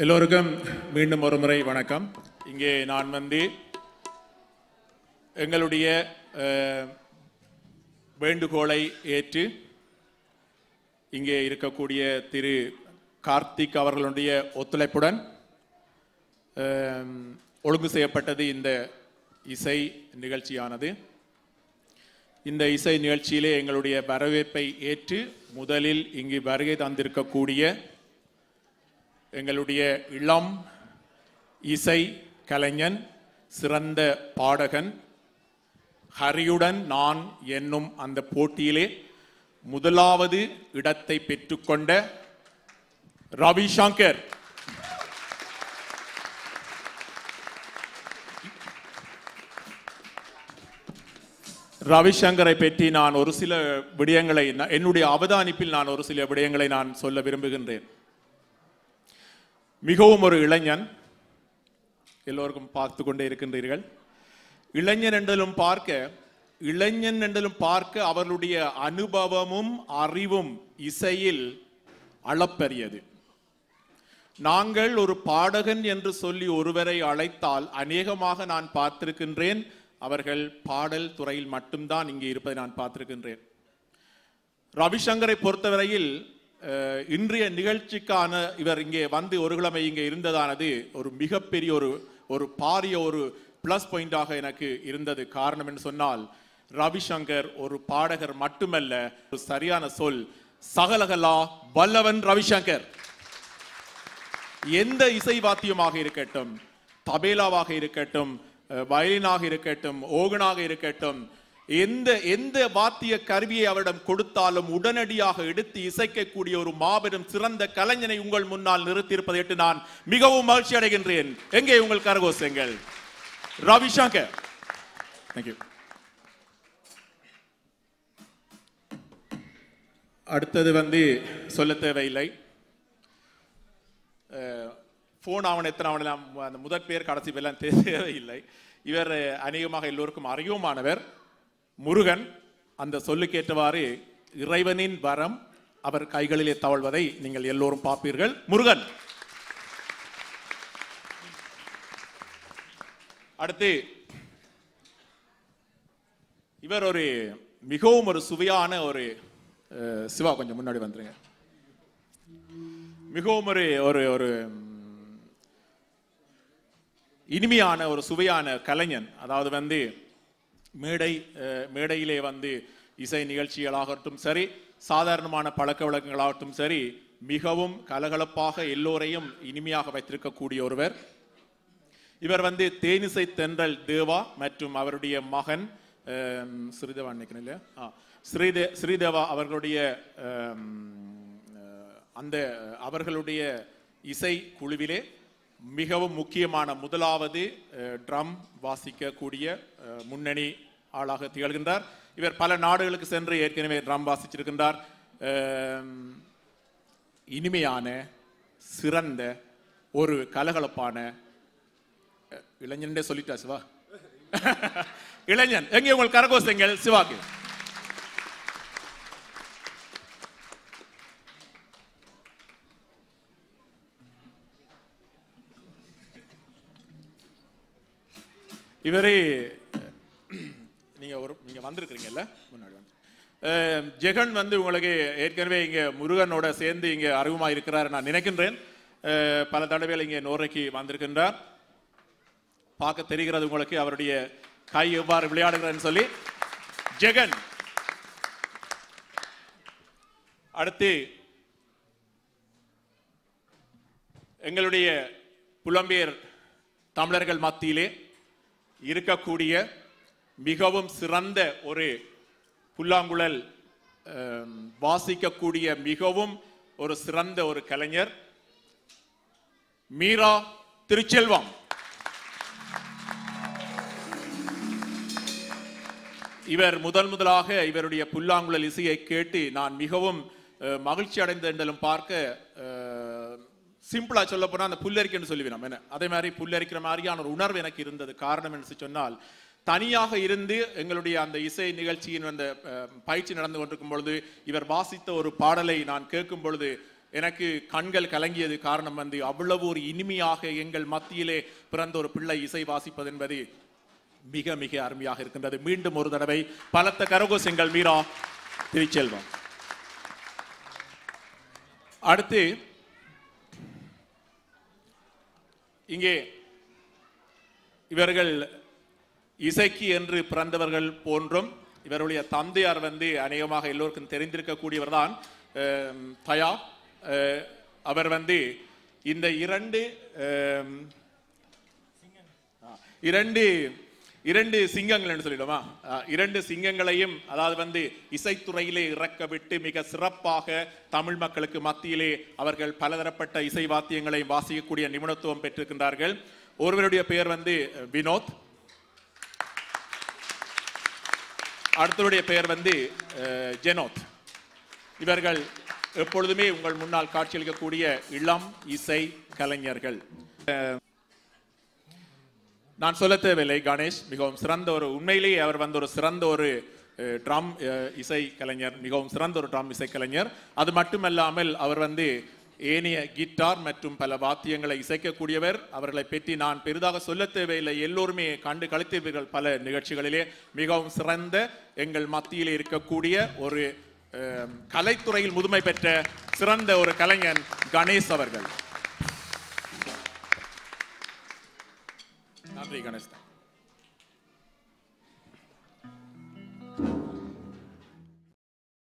எல்லோருக்கும் மீண்டும் ஒரு முறை வணக்கம். இங்கே நான் வந்து எங்களுடைய வேண்டுகோளை ஏற்று இங்கே இருக்கக்கூடிய திரு கார்த்திக் அவர்களுடைய ஒத்துழைப்புடன் ஒழுங்கு செய்யப்பட்டது இந்த இசை நிகழ்ச்சியானது. இந்த இசை நிகழ்ச்சியிலே எங்களுடைய வரவேற்பை ஏற்று முதலில் இங்கு வருகை தந்திருக்கக்கூடிய எங்களுடைய இளம் இசை கலைஞன் சிறந்த பாடகன் ஹரியுடன் நான் என்னும் அந்த போட்டியிலே முதலாவது இடத்தை பெற்றுக்கொண்ட ரவிசங்கர். ரவிசங்கரை பற்றி நான் ஒரு சில விடயங்களை என்னுடைய அவதானிப்பில் நான் ஒரு சில விடயங்களை நான் சொல்ல விரும்புகின்றேன். மிகவும் ஒரு இளைஞன். எல்லோருக்கும் பார்த்து கொண்டே இருக்கின்றீர்கள். இளைஞன் என்றலும் பார்க்க இளைஞன் என்றலும் பார்க்க அவர்களுடைய அனுபவமும் அறிவும் இசையில் அளப்பரியது. நாங்கள் ஒரு பாடகன் என்று சொல்லி ஒருவரை அழைத்தால் அநேகமாக நான் பார்த்திருக்கின்றேன். அவர்கள் பாடல் துறையில் மட்டும்தான் இங்கே இருப்பதை நான் பார்த்திருக்கின்றேன். ரவிசங்கரை பொறுத்தவரையில் இன்றைய நிகழ்ச்சிக்கான இவர் இங்கே வந்து ஒரு கிழமை இங்கே இருந்ததானது ஒரு மிகப்பெரிய ஒரு ஒரு பாரிய ஒரு பிளஸ் பாயிண்டாக எனக்கு இருந்தது. காரணம் என்று சொன்னால் ரவிசங்கர் ஒரு பாடகர் மட்டுமல்ல ஒரு சரியான சொல் சகலகலா வல்லவன் ரவிசங்கர். எந்த இசை வாத்தியமாக இருக்கட்டும் தபேலாவாக இருக்கட்டும் வயலினாக இருக்கட்டும் ஓகனாக இருக்கட்டும் எந்த எந்த வாத்திய கருவியை அவரிடம் கொடுத்தாலும் உடனடியாக எடுத்து இசைக்கக்கூடிய ஒரு மாபெரும் சிறந்த கலைஞனை உங்கள் முன்னால் நிறுத்தியிருப்பதை எட்டு நான் மிகவும் மகிழ்ச்சி அடைகின்றேன். எங்கே உங்கள் கரகோசங்கள்? ரவிசங்கர் தேங்க்யூ அடுத்தது வந்து சொல்ல தேவையில்லை. ஃபோன் ஆவணம் எத்தனை ஆவணம் அந்த முதற் பேர் கடைசி பேர்லாம் தேவையில்லை. இவர் அநேகமாக எல்லோருக்கும் அறிவுமானவர். முருகன் அந்த சொல்லுக்கேற்றவாறு இறைவனின் வரம் அவர் கைகளிலே தவழ்வதை நீங்கள் எல்லோரும் பார்ப்பீர்கள். முருகன். அடுத்து இவர் ஒரு மிகவும் ஒரு சுவையான ஒரு சிவா கொஞ்சம் முன்னாடி வந்துருங்க. மிகவும் ஒரு ஒரு ஒரு இனிமையான ஒரு சுவையான கலைஞன். அதாவது வந்து மேடை மேடையிலே வந்து இசை நிகழ்ச்சிகளாகட்டும் சரி சாதாரணமான பழக்க வழக்கங்களாகட்டும் சரி மிகவும் கலகலப்பாக எல்லோரையும் இனிமையாக வைத்திருக்கக்கூடிய ஒருவர். இவர் வந்து தேனிசை தென்றல் தேவா மற்றும் அவருடைய மகன் ஸ்ரீதேவா நினைக்கிறேன் இல்லையா? ஆ, ஸ்ரீதே ஸ்ரீதேவா அவர்களுடைய அந்த அவர்களுடைய இசை குழுவிலே மிகவும் முக்கியமான முதலாவது ட்ரம் வாசிக்கக்கூடிய முன்னணி ஆளாக திகழ்கின்றார். இவர் பல நாடுகளுக்கு சென்று ஏற்கனவே ட்ரம் வாசிச்சிருக்கின்றார். இனிமையான சிறந்த ஒரு கலகலப்பான இளைஞன்டே சொல்லிட்டா சிவா. இளைஞன் எங்கே உங்கள் கரகோசங்கள் சிவாக்கு. இவரே நீங்க ஒரு நீங்க வந்திருக்கிறீங்கல்ல? முன்னாடி வந்து. ஜெகன் வந்து உங்களுக்கு ஏற்கனவே இங்க முருகனோட சேர்ந்து இங்க அறிமுகமா இருக்கிறார் நான் நினைக்கின்றேன். பல தடவைகள் இங்கே நோரைக்கு வந்திருக்கின்றார். பார்க்க தெரிகிறது உங்களுக்கு அவருடைய கை எவ்வாறு விளையாடுகிறன்னு சொல்லி. ஜெகன். அடுத்து எங்களுடைய புலம்பெயர் தமிழர்கள் மத்தியிலே இருக்கக்கூடிய மிகவும் சிறந்த ஒரு புல்லாங்குழல் வாசிக்கக்கூடிய மிகவும் ஒரு சிறந்த ஒரு கலைஞர் மீரா திருச்செல்வம். இவர் முதல் முதலாக இவருடைய புல்லாங்குழல் இசையை கேட்டு நான் மிகவும் மகிழ்ச்சி அடைந்த என்றாலும் பார்க்க சிம்பிளாக சொல்ல போனால் அந்த புல்லரிக்கன்னு சொல்லுவேன் நம்ம. என்ன அதே மாதிரி புல்லரிக்கிற மாதிரியான ஒரு உணர்வு எனக்கு இருந்தது. காரணம் என்று சொன்னால் தனியாக இருந்து எங்களுடைய அந்த இசை நிகழ்ச்சியின் அந்த பயிற்சி நடந்து கொண்டிருக்கும் பொழுது இவர் வாசித்த ஒரு பாடலை நான் கேட்கும் பொழுது எனக்கு கண்கள் கலங்கியது. காரணம் வந்து அவ்வளவு ஒரு இனிமையாக எங்கள் மத்தியிலே பிறந்த ஒரு பிள்ளை இசை வாசிப்பது என்பது மிக மிக அருமையாக இருக்கின்றது. மீண்டும் ஒரு தடவை பலத்த கரகோசங்கள் எங்கள் மீரா திருச்செல்வம். அடுத்து இங்கே இவர்கள் இசைக்கு என்று பிறந்தவர்கள் போன்றும் இவருடைய தந்தையார் வந்து அநேகமாக எல்லோருக்கும் தெரிந்திருக்கக்கூடியவர் தான் தயா அஹ், அவர் வந்து இந்த இரண்டு இரண்டு இரண்டு சிங்கங்கள் சொல்லிடுமா இரண்டு சிங்கங்களையும் அதாவது வந்து இசைத்துறையிலே இறக்க விட்டு மிக சிறப்பாக தமிழ் மக்களுக்கு மத்தியிலே அவர்கள் பலதரப்பட்ட இசை வாத்தியங்களை வாசிக்கக்கூடிய நிபுணத்துவம் பெற்றிருக்கின்றார்கள். ஒருவருடைய பெயர் வந்து வினோத். அடுத்தவருடைய பெயர் வந்து அஹ், ஜெனோத். இவர்கள் எப்பொழுதுமே உங்கள் முன்னால் காட்சியளிக்கக்கூடிய இளம் இசை கலைஞர்கள். அஹ், நான் சொல்ல தேவையில்லை கணேஷ். மிகவும் சிறந்த ஒரு உண்மையிலேயே அவர் வந்து ஒரு சிறந்த ஒரு ட்ரம் இசை கலைஞர். மிகவும் சிறந்த ஒரு ட்ரம் இசை கலைஞர். அது மட்டுமல்லாமல் அவர் வந்து ஏனைய கிட்டார் மற்றும் பல வாத்தியங்களை இசைக்கக்கூடியவர். அவர்களை பற்றி நான் பெரிதாக சொல்ல தேவையில்லை. எல்லோருமே கண்டு கழித்தீர்கள் பல நிகழ்ச்சிகளிலே. மிகவும் சிறந்த எங்கள் மத்தியில் இருக்கக்கூடிய ஒரு கலைத்துறையில் முதுமை பெற்ற சிறந்த ஒரு கலைஞன் கணேஷ் அவர்கள். நன்றி கணேஷ்